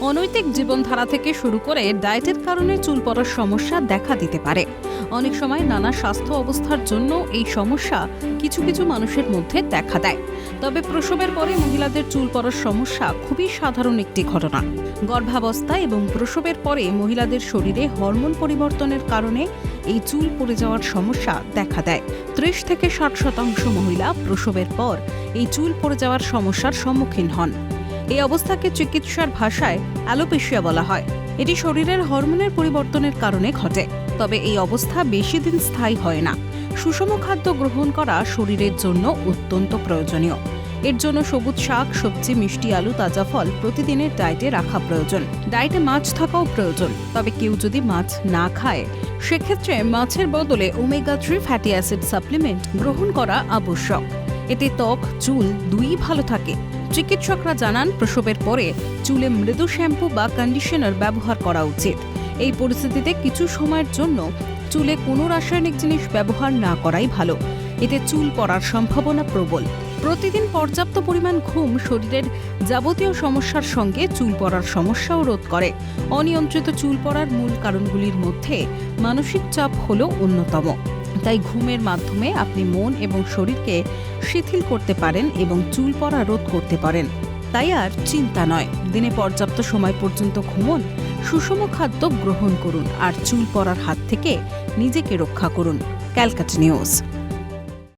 অনৈতিক জীবনধারা থেকে শুরু করে ডায়েটের কারণে চুল পড়ার সমস্যা দেখা দিতে পারে। অনেক সময় নানা স্বাস্থ্য অবস্থার জন্য এই সমস্যা কিছু কিছু মানুষের মধ্যে দেখা দেয়। তবে প্রসবের পরে মহিলাদের চুল পড়ার সমস্যা খুবই সাধারণ একটি ঘটনা। গর্ভাবস্থা এবং প্রসবের পরে মহিলাদের শরীরে হরমোন পরিবর্তনের কারণে এই চুল পড়ে যাওয়ার সমস্যা দেখা দেয়। ত্রিশ থেকে ষাট শতাংশ মহিলা প্রসবের পর এই চুল পড়ে যাওয়ার সমস্যার সম্মুখীন হন। এই অবস্থাকে চিকিৎসার ভাষায় অ্যালোপেশিয়া বলা হয়। এটি শরীরের হরমোনের পরিবর্তনের কারণে ঘটে, তবে এই অবস্থা বেশি দিন স্থায়ী হয় না। সুষম খাদ্য গ্রহণ করা শরীরের জন্য অত্যন্ত প্রয়োজনীয়। এর জন্য সবুজ শাক, সবজি, মিষ্টি, আলু, তাজা ফল প্রতিদিনের ডায়েটে রাখা প্রয়োজন। ডায়েটে মাছ থাকাও প্রয়োজন, তবে কেউ যদি মাছ না খায়, সেক্ষেত্রে মাছের বদলে omega three fatty acid supplement গ্রহণ করা আবশ্যক। এতে ত্বক, চুল দুই ভালো থাকে চিকিৎসকরা জানান, প্রসবের পরে চুলে মৃদু শ্যাম্পু বা কন্ডিশনার ব্যবহার করা উচিত। এই পরিস্থিতিতে কিছু সময়ের জন্য চুলে কোনো রাসায়নিক জিনিস ব্যবহার না করাই ভালো। এতে চুল পড়ার সম্ভাবনা প্রবল। প্রতিদিন পর্যাপ্ত পরিমাণ ঘুম শরীরের যাবতীয় সমস্যার সঙ্গে চুল পড়ার সমস্যাও রোধ করে। অনিয়ন্ত্রিত চুল পড়ার মূল কারণগুলির মধ্যে মানসিক চাপ হল অন্যতম। তাই ঘুমের মাধ্যমে আপনি মন এবং শরীরকে শিথিল করতে পারেন এবং চুল পড়া রোধ করতে পারেন। তাই আর চিন্তা নয়। দিনে পর্যাপ্ত সময় পর্যন্ত ঘুমন, সুষম খাদ্য গ্রহণ করুন আর চুল পড়ার হাত থেকে নিজেকে রক্ষা করুন। ক্যালকাট নিউজ।